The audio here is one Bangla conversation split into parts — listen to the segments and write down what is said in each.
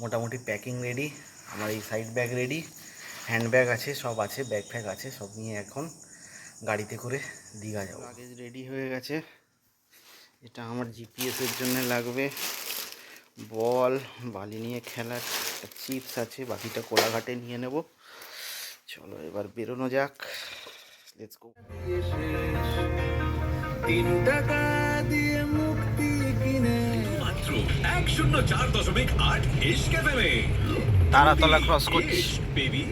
মোটামুটি প্যাকিং রেডি আমার এই side bag ready hand bag আছে সব আছে ব্যাগ ফ্যাগ আছে সব নিয়ে এখন গাড়িতে করে দীঘা যাব। লাগেজ রেডি হয়ে গেছে। এটা আমার জিপিএসের জন্য লাগবে। বল বালি নিয়ে খেলার চিপস আছে বাকিটা কোলাঘাটে নিয়ে নেব। চলো এবার বেরোনো যাক। লেটস গো তিন টাকা দিয়ে মাত্র এক শূন্য চার দশমিক আট তারাতলা ক্রস করছি বেবি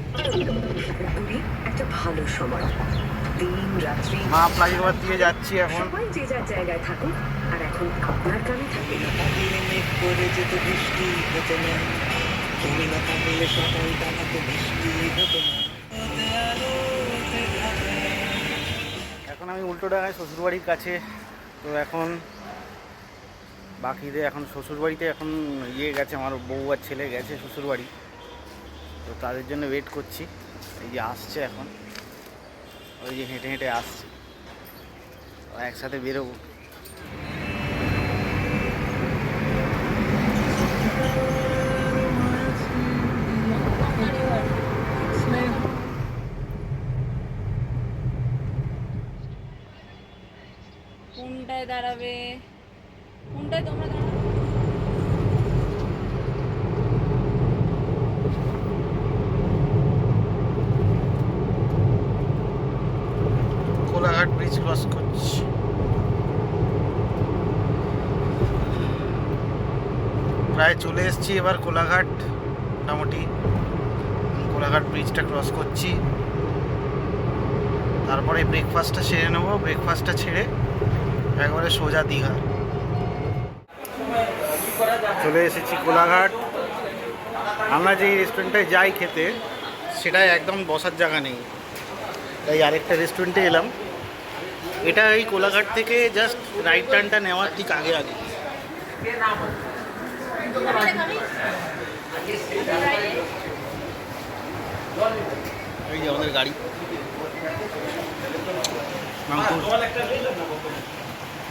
একটা ভালো সময়। দিন রাত্রি। মা ফ্লাইওভার দিয়ে যাচ্ছি এখন। সবাই যে যার জায়গায় থাকুক আর এখন আপনার কানে করে যেত বৃষ্টি হতো না। তুমি না থাকলে সকাল টাকাতে বৃষ্টি হতো না। এখন আমি উল্টো ডাঙায় শ্বশুরবাড়ির কাছে। তো এখন বাকিদের এখন শ্বশুরবাড়িতে এখন ইয়ে গেছে, আমার বউ আর ছেলে গেছে শ্বশুরবাড়ি। তো তাদের জন্য ওয়েট করছি। এই যে আসছে এখন। ওই যে হেঁটে হেঁটে আসছে। একসাথে বেরোবো কোনটায় দাঁড়াবে কোনটায় তোমরা দাঁড়াবে কোলাঘাট ব্রিজ ক্রস করছি প্রায় চলে এসেছি এবার কোলাঘাট, মোটামুটি কোলাঘাট ব্রিজটা ক্রস করছি। তারপরে ব্রেকফাস্টটা সেরে নেব ব্রেকফাস্টটা ছেড়ে একবারে সোজা দীঘা। চলে এসেছি কোলাঘাট। আমরা যেই রেস্টুরেন্টে যাই খেতে সেটাই একদম বসার জায়গা নেই। তাই আরেকটা রেস্টুরেন্টে এলাম। এটা এই কোলাঘাট থেকে জাস্ট রাইট টার্নটা নেওয়ার ঠিক আগে আগে। এই যে আমাদের গাড়ি।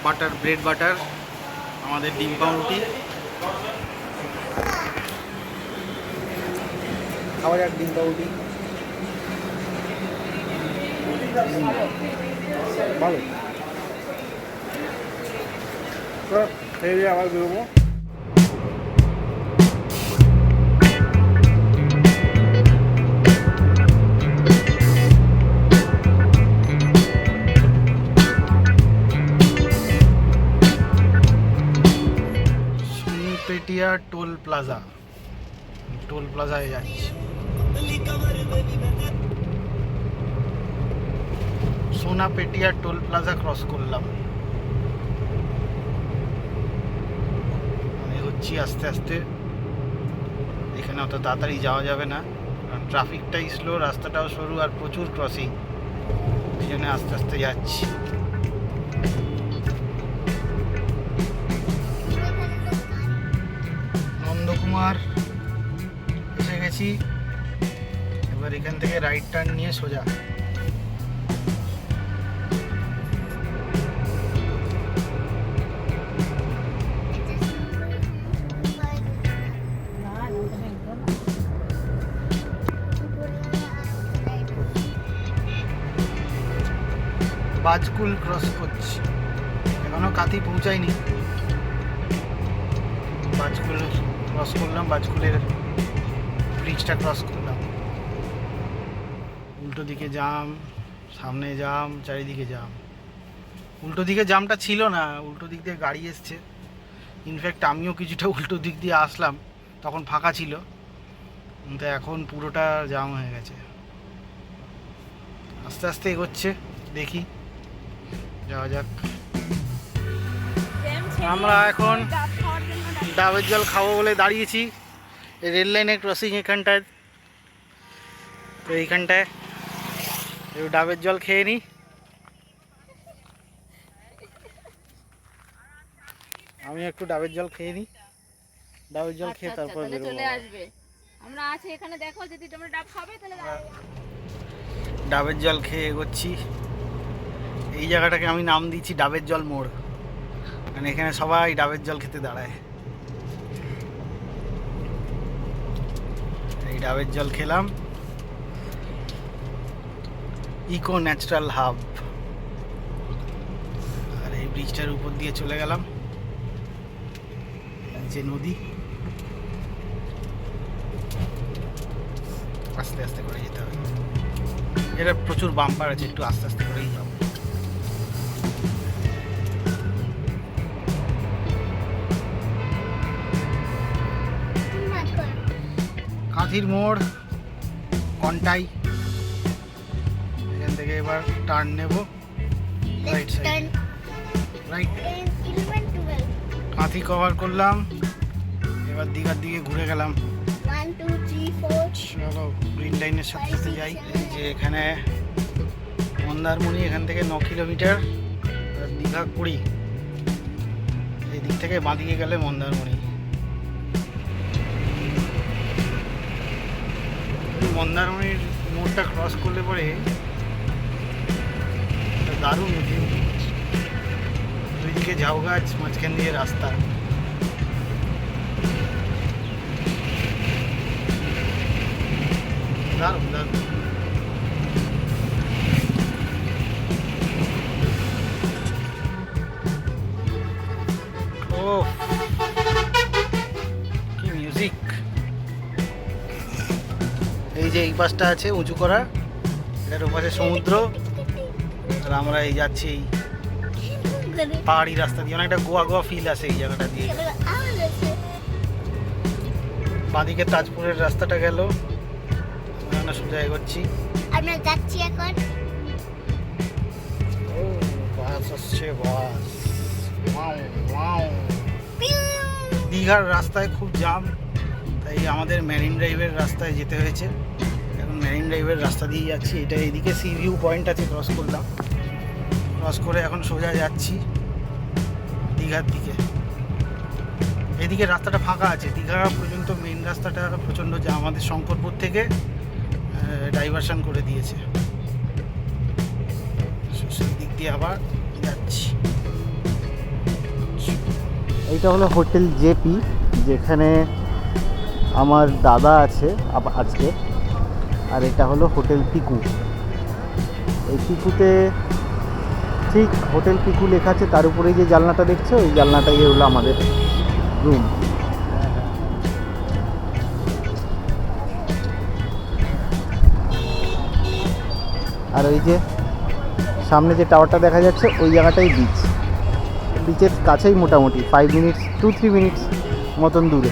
বাটার, ব্রেড বাটার, আমাদের ডিম পাউরুটি। খাওয়া যাক ডিম পাউরুটি। ভালো। আবার বেরোবো। টোল প্লাজা টোল প্লাজায় যাচ্ছি সোনা পেটিয়া টোল প্লাজা ক্রস করলাম। আমি হচ্ছি আস্তে আস্তে। এখানে অত তাড়াতাড়ি যাওয়া যাবে না। কারণ ট্রাফিকটাই স্লো রাস্তাটাও সরু আর প্রচুর ক্রসিং এই জন্য আস্তে আস্তে যাচ্ছি। এসে গেছি এবার এখান থেকে রাইট টার্ন নিয়ে সোজা। বাজকুল ক্রস করছি। এখনও কাতি পৌঁছায়নি। বাজকুল ক্রস করলাম, বাজকুলের ব্রিজটা ক্রস করলাম। উল্টো দিকে জাম সামনে জাম চারিদিকে জাম উল্টো দিকে জামটা ছিল না, উল্টো দিক দিয়ে গাড়ি এসছে। ইনফ্যাক্ট আমিও কিছুটা উল্টো দিক দিয়ে আসলাম, তখন ফাঁকা ছিল। কিন্তু এখন পুরোটা জাম হয়ে গেছে। আস্তে আস্তে এগোচ্ছে, দেখি। যাওয়া যাক। আমরা এখন ডাবের জল খাব বলে দাঁড়িয়েছি। রেল লাইনের ক্রসিং এখানটায় তো এইখানটায় একটু ডাবের জল খেয়ে নিই আমি একটু ডাবের জল খেয়ে নিই ডাবের জল খেয়ে তারপর চলে আসবে আমরা আছি এখানে দেখো যদি তোমরা ডাব খাবে তাহলে ডাবের জল খেয়ে এগোচ্ছি এই জায়গাটাকে আমি নাম দিয়েছি ডাবের জল মোড় মানে এখানে সবাই ডাবের জল খেতে দাঁড়ায় এই ডাবের জল খেলাম। Eco natural hub. আর এই ব্রিজটার উপর দিয়ে চলে গেলাম। যে নদী। আস্তে আস্তে করে যেতে হবে। এটা প্রচুর বাম্পার আছে, একটু আস্তে আস্তে করেই যাব। কাঁথির মোড় কন্টাই। এখান থেকে এবার টার্ন নেব। Right side right Kanthi cover করলাম। এবার দীঘার দিকে ঘুরে গেলাম। চলো গ্রিন লাইনের সাথে সাথে যাই। যে এখানে মন্দারমণি এখান থেকে ন কিলোমিটার দীঘা কুড়ি এই দিক থেকে বাঁদিকে গেলে মন্দারমণি। মন্দারমণির মোড়টা ক্রস করলে পরে একটা দারুণ ভিউ দুইদিকে ঝাউ গাছ, মাঝখান দিয়ে রাস্তা। দারুণ দারুণ। ও যে এই পাশটা আছে উঁচু করা এটার ওপাশে সমুদ্র। আর আমরা এই যাচ্ছি পাহাড়ি রাস্তা দিয়ে। অনেকটা গোয়া গোয়া ফিল আছে এই জায়গাটা দিয়ে। বাঁদিকে তাজপুরের রাস্তাটা গেল। আমরা সোজা এগোচ্ছি। আমরা যাচ্ছি এখন। ও বাস আসছে দীঘার রাস্তায় খুব জাম তাই আমাদের মেরিন ড্রাইভের রাস্তায় যেতে হয়েছে। মেরিন ড্রাইভের রাস্তা দিয়ে যাচ্ছি। এটা এদিকে সি ভিউ পয়েন্ট আছে ক্রস করলাম। ক্রস করে এখন সোজা যাচ্ছি দীঘার দিকে। এদিকে রাস্তাটা ফাঁকা আছে। দীঘা পর্যন্ত মেন রাস্তাটা প্রচণ্ড জাম আমাদের শঙ্করপুর থেকে ডাইভারশন করে দিয়েছে। সেই দিক দিয়ে আবার যাচ্ছি। এইটা হলো হোটেল জেপি যেখানে আমার দাদা আছে আজকে। আর এটা হলো হোটেল পিকু। এই পিকুতে ঠিক হোটেল পিকু লেখা আছে, তার উপরে যে জানলাটা দেখছ ওই জানলাটাই হলো আমাদের রুম আর ওই যে সামনে যে টাওয়ারটা দেখা যাচ্ছে, ওই জায়গাটাই বিচ বিচের কাছেই মোটামুটি five minutes two three minutes মতন দূরে।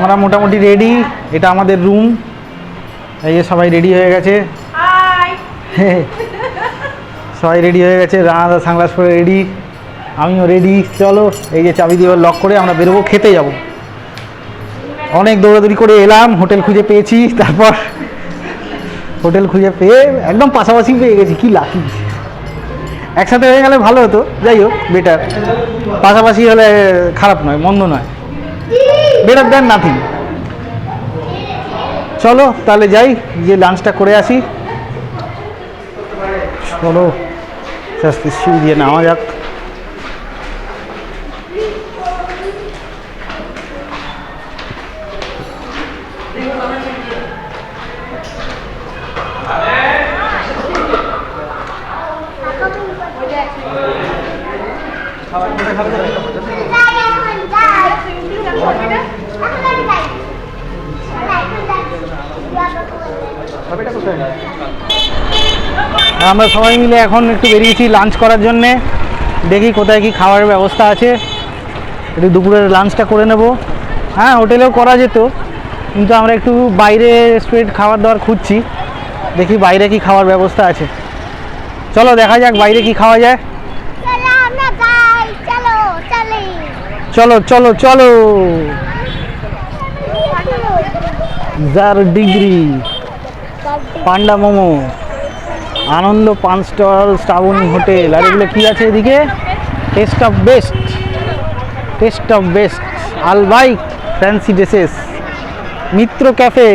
আমরা মোটামুটি রেডি এটা আমাদের রুম এই যে সবাই রেডি হয়ে গেছে। সবাই রেডি হয়ে গেছে রানাদা সাংলাস পরে রেডি আমিও রেডি চলো এই যে চাবি দিয়ে লক করে আমরা বেরোবো খেতে যাব। অনেক দৌড়াদৌড়ি করে এলাম হোটেল খুঁজে পেয়েছি তারপর হোটেল খুঁজে পেয়ে একদম পাশাপাশি পেয়ে গেছি কি লাকি একসাথে হয়ে গেলে ভালো হতো যাই হোক বেটার পাশাপাশি হলে খারাপ নয় মন্দ নয়। বেটার দেন নাথিং চলো, তাহলে যাই যে লাঞ্চটা করে আসি। চলো সিঁড়ি দিয়ে নামা যাক। আমরা সবাই মিলে এখন একটু বেরিয়েছি লাঞ্চ করার জন্যে। দেখি কোথায় কি খাওয়ার ব্যবস্থা আছে। একটু দুপুরের লাঞ্চটা করে নেব। হ্যাঁ হোটেলেও করা যেত, কিন্তু আমরা একটু বাইরে স্ট্রেট খাবার দাবার খুঁজছি। দেখি বাইরে কি খাওয়ার ব্যবস্থা আছে। চলো, দেখা যাক বাইরে কি খাওয়া যায় চলো আমরা যাই চলো চলে চলো চলো চলো। যার ডিগ্রি? পান্ডা মোমো। আনন্দ পান স্টল, শ্রাবণী হোটেল। আর এগুলো কী আছে এদিকে? Taste of best taste of best Albaik fancy dresses Mitra cafe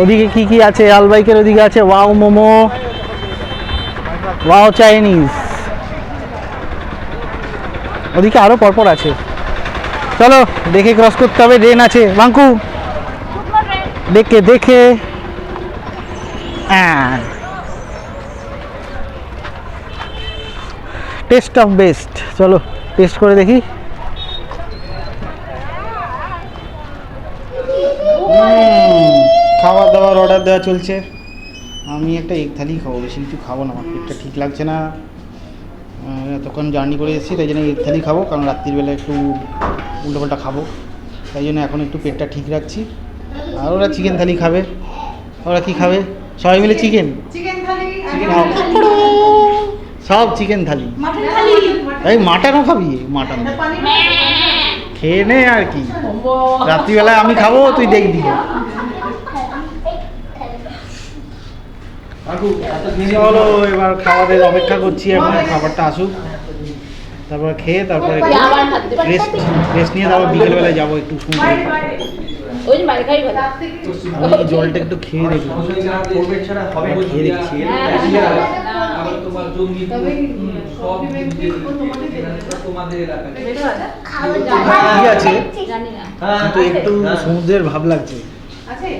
ওদিকে কি কি আছে? আলবাইকের ওদিকে আছে ওয়াও মোমো। ওয়াও চাইনিজ ওদিকে আরও পরপর আছে। চলো, দেখে ক্রস করতে হবে ড্রেন আছে। বাঙ্কু, দেখে দেখে। টেস্ট অফ বেস্ট চলো টেস্ট করে দেখি। খাওয়া দাওয়ার অর্ডার দেওয়া চলছে। আমি একটা এক থালি খাব, বেশি কিছু খাব না, আমার পেটটা ঠিক লাগছে না। এতক্ষণ জার্নি করে এসেছি তাই জন্য থালি খাব কারণ রাত্রিবেলা একটু উল্টোপাল্টা খাব। তাই জন্য এখন একটু পেটটা ঠিক রাখছি। আর ওরা চিকেন থালি খাবে। ওরা কি খাবে? সবাই মিলে চিকেন চিকেন সব চিকেন থালি। এই মাটনও খাবি? মাটন। খেয়ে নে আর কি। রাত্রিবেলায় আমি খাব তুই দেখবি। চলো এবার খাবারের অপেক্ষা করছি এখন খাবারটা আসুক। তারপর খেয়ে তারপরে রেস্ট রেস্ট নিয়ে তারপর বিকেলবেলায় যাব একটু জলটা একটু খেয়ে দেখলাম খেয়ে দেখছি। ঠিক আছে জানি কিন্তু একটু সমুদ্রের ভাব লাগছে। আছে?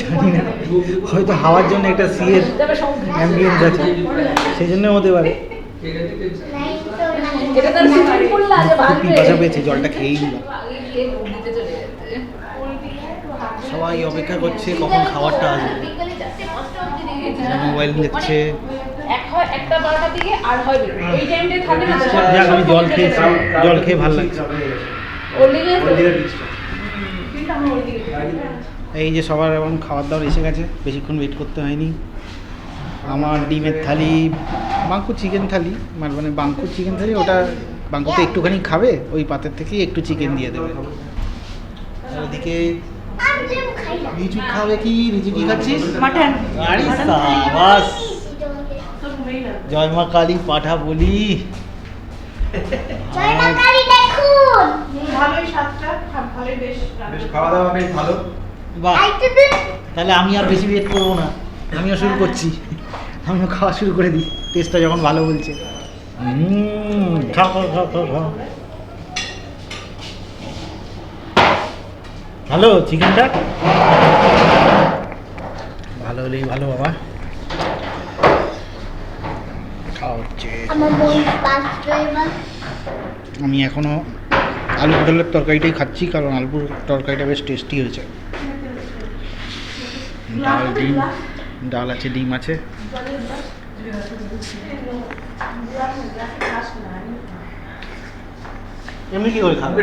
জানি না। হয়তো হাওয়ার জন্য একটা সিয়ের অ্যাম্বিয়েন্স আছে। সেই জন্য হতে পারে। পিপাসা পেয়েছে জলটা খেয়েই যেতে সবাই অপেক্ষা করছে কখন খাবারটা আসবে। মোবাইল দেখছে। হয় হয় আমি জল খেয়েছি জল খেয়ে ভালো লাগছে। এই যে সবার এবং খাবার দাবার এসে গেছে বেশিক্ষণ ওয়েট করতে হয়নি। আমার ডিমের থালি বাঙ্কু চিকেন থালি মানে মানে বাঙ্কু চিকেন থালি ওটা বাঙ্কু তো একটুখানি খাবে ওই পাতের থেকেই একটু চিকেন দিয়ে দেবে। ওদিকে রিজু খাবে কি? রিজু কি খাচ্ছিস? মাটন। আরে সাবাস। জয় মা কালী পাঠা বলি। জয়মাকালী দেখুন। ভালোই স্বাদটা ভালোই বেশ খাওয়া দাওয়া বেশ ভালো। বাহ। তাহলে আমি আর বেশি ওয়েট করব না। আমিও শুরু করছি। আমিও খাওয়া শুরু করে দিই। টেস্টটা যখন ভালো বলছে। হুম, খাও খাও খাও খাও খাও। ভালো চিকেনটা? ভালো হলেই ভালো বাবা। আমি এখনও আলু পটলের তরকারিটাই খাচ্ছি কারণ আলুর তরকারিটা বেশ টেস্টি হয়েছে। ডাল ডিম। ডাল আছে ডিম আছে। এমনি কি করে খাবে?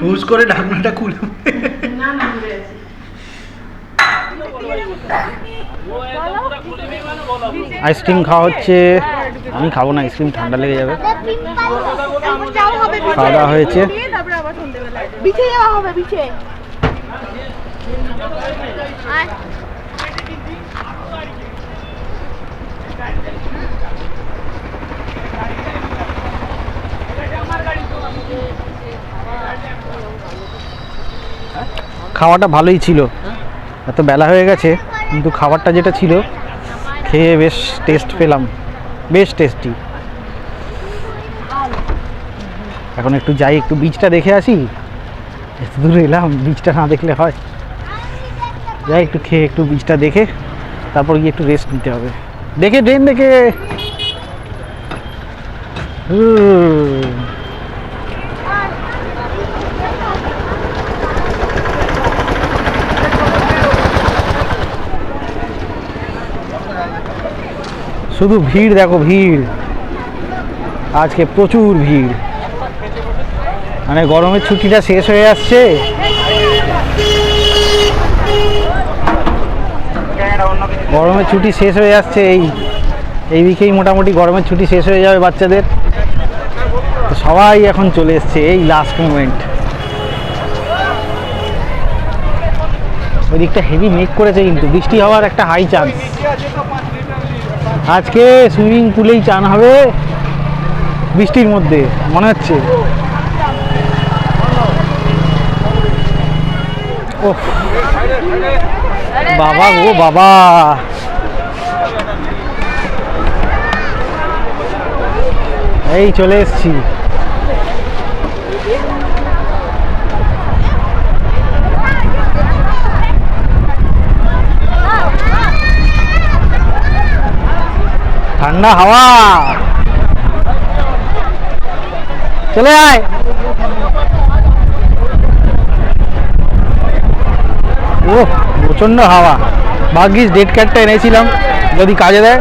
হুস করে ঢাকনাটা খুলে না না আইসক্রিম খাওয়া হচ্ছে। আমি খাব না আইসক্রিম ঠান্ডা লেগে যাবে। খাওয়া দাওয়া হয়েছে তারপরে আবার সন্ধ্যেবেলা বিছে যাওয়া হবে বিছে খাওয়াটা ভালোই ছিল। এত বেলা হয়ে গেছে, কিন্তু খাবারটা যেটা ছিল, খেয়ে বেশ টেস্ট পেলাম। বেশ টেস্টি এখন একটু যাই, একটু বীজটা দেখে আসি। এত দূরে এলাম বীজটা না দেখলে হয়। যাই, একটু খেয়ে, একটু বীজটা দেখে তারপর গিয়ে একটু রেস্ট নিতে হবে। দেখে, ড্রেন দেখে। শুধু ভিড়, দেখো ভিড়। আজকে প্রচুর ভিড়। মানে গরমের ছুটিটা শেষ হয়ে আসছে। গরমের ছুটি শেষ হয়ে যাচ্ছে, এই এই উইকেই মোটামুটি গরমের ছুটি শেষ হয়ে যাবে বাচ্চাদের। সবাই এখন চলে এসছে, এই লাস্ট মোমেন্ট ওই দিকটা হেভি মেক করেছে কিন্তু, বৃষ্টি হওয়ার একটা হাই চান্স আজকে সুইমিং পুলেই চান হবে বৃষ্টির মধ্যে, মনে হচ্ছে। ওহ বাবা গো বাবা। এই চলে এসছি। ঠান্ডা হাওয়া। চলে আয়। ও প্রচণ্ড হাওয়া। ভাগ্যিস ডেট ক্যাটটা এনেছিলাম। যদি কাজে দেয়।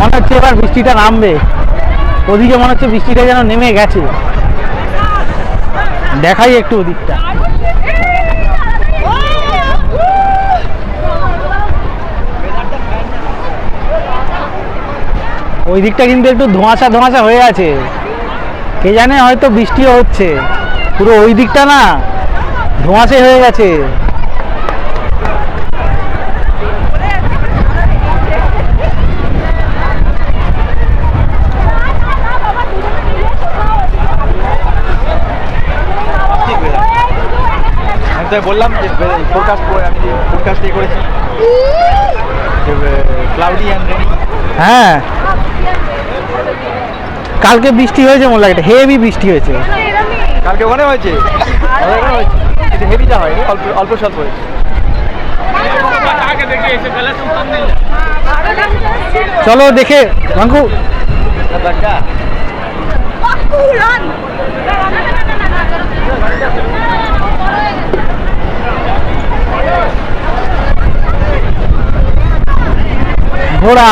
মনে হচ্ছে এবার বৃষ্টিটা নামবে। ওদিকে মনে হচ্ছে বৃষ্টিটা যেন নেমে গেছে। দেখাই একটু ওদিকটা। ওই দিকটা কিন্তু একটু ধোঁয়াশা ধোঁয়াশা হয়ে আছে। কে জানে হয়তো বৃষ্টিও হচ্ছে। পুরো ওই দিকটা না ধোঁয়াশে হয়ে গেছে। আমি তো বললাম যে ফোরকাস্ট করে আমি যে ফোরকাস্ট করেছি। ক্লাউডি অ্যান্ড রেনি হ্যাঁ। কালকে বৃষ্টি হয়েছে মনে লাগে হেভি বৃষ্টি হয়েছে। কালকে ওখানে হয়েছে? হেভিটা হয়নি অল্প অল্প স্বল্প হয়েছে। চলো দেখে বাঙ্কু ঘোড়া।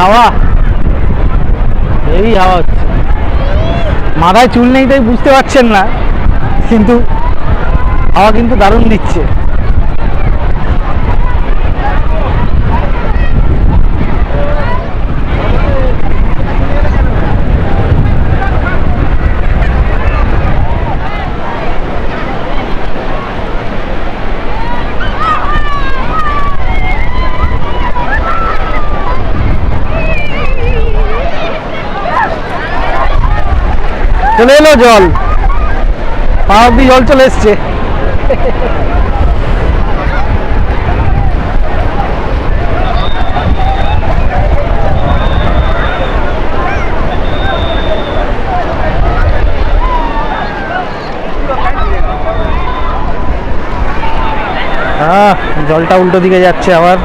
হাওয়া হেভি হাওয়া হচ্ছে মাথায় চুল নেই তাই বুঝতে পারছেন না, কিন্তু হাওয়া কিন্তু দারুণ দিচ্ছে। চলে এলো জল। পা অব্দি জল চলে এসছে। জলটা উল্টো দিকে যাচ্ছে আবার।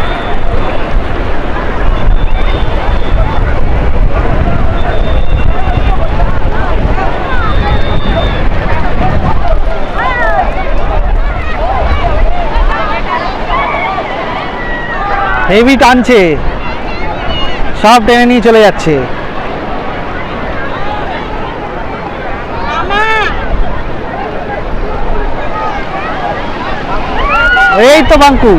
হেভি টানছে। সব টেনে নিয়ে চলে যাচ্ছে। এই তো বাঙ্কু।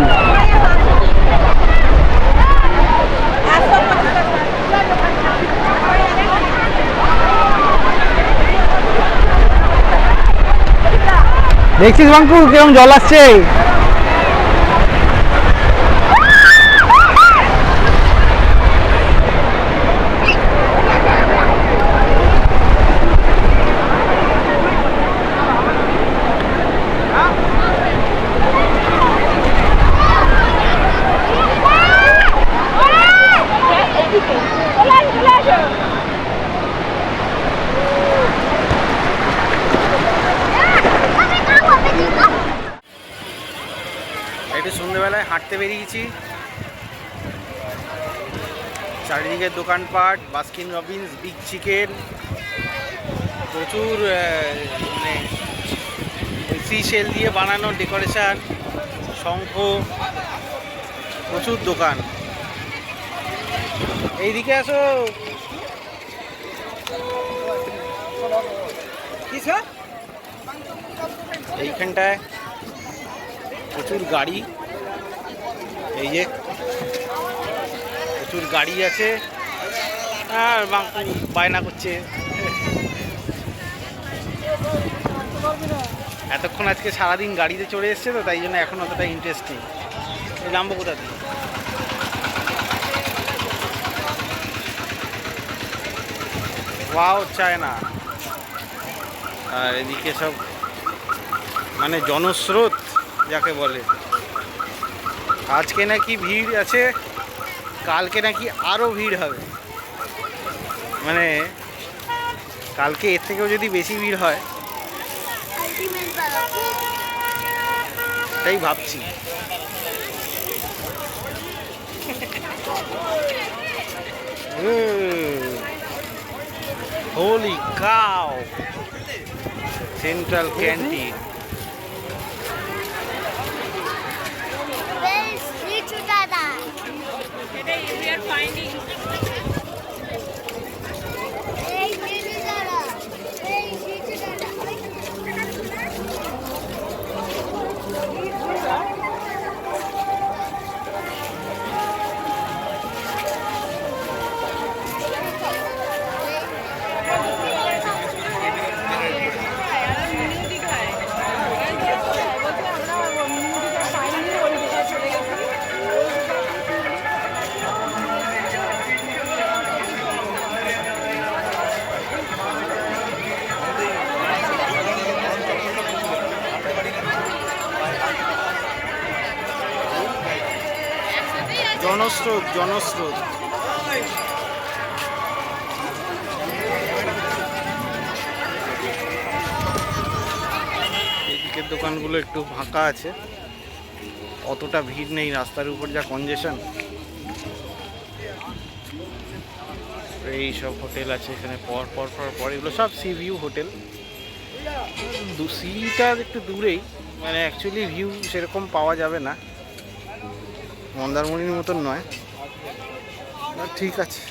দেখছিস বাঙ্কু, কিরম জল আসছে? বেরিয়েছি চারিদিকে দোকানপাট বাস্কিন রবিন্স বিগ চিকেন প্রচুর মানে সি শেল দিয়ে বানানো ডেকোরেশন শঙ্খ, প্রচুর দোকান। এইদিকে আসো। এইখানটায় প্রচুর গাড়ি। এই যে প্রচুর গাড়ি আছে। আর বায়না করছে। এতক্ষণ আজকে সারাদিন গাড়িতে চড়ে এসছে তো, তাই জন্য এখন অতটা ইন্টারেস্টিং নামবো কোথা ওয়াও চায় না আর এদিকে সব মানে জনস্রোত, যাকে বলে। আজকে নাকি ভিড় আছে, কালকে নাকি আরও ভিড় হবে। মানে কালকে এর থেকেও যদি বেশি ভিড় হয়, তাই ভাবছি। Holy cow central canteen we are finding জনস্রোত। এদিকের দোকানগুলো একটু ফাঁকা আছে। অতটা ভিড় নেই রাস্তার উপর যা কনজেশন এই সব হোটেল আছে এখানে পর পর পর পর। এগুলো সব সি ভিউ হোটেল। সিটা একটু দূরেই। মানে অ্যাকচুয়ালি ভিউ সেরকম পাওয়া যাবে না। মন্দারমণির মতন নয়। ঠিক আছে।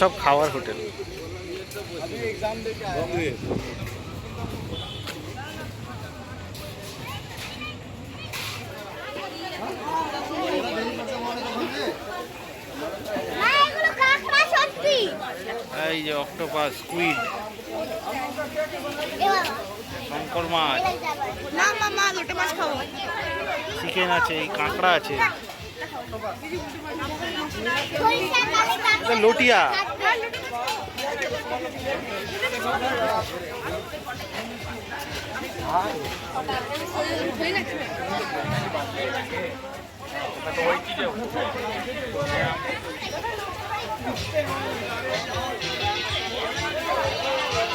সব খাওয়ার হোটেল। এই যে অক্টোপাস স্কুইড শঙ্কর মাছ। না মামা লোটে মাছ খাব। চিকেন আছে এই কাঁকড়া আছে। লটিয়া। তো ওই চিজে Thank you.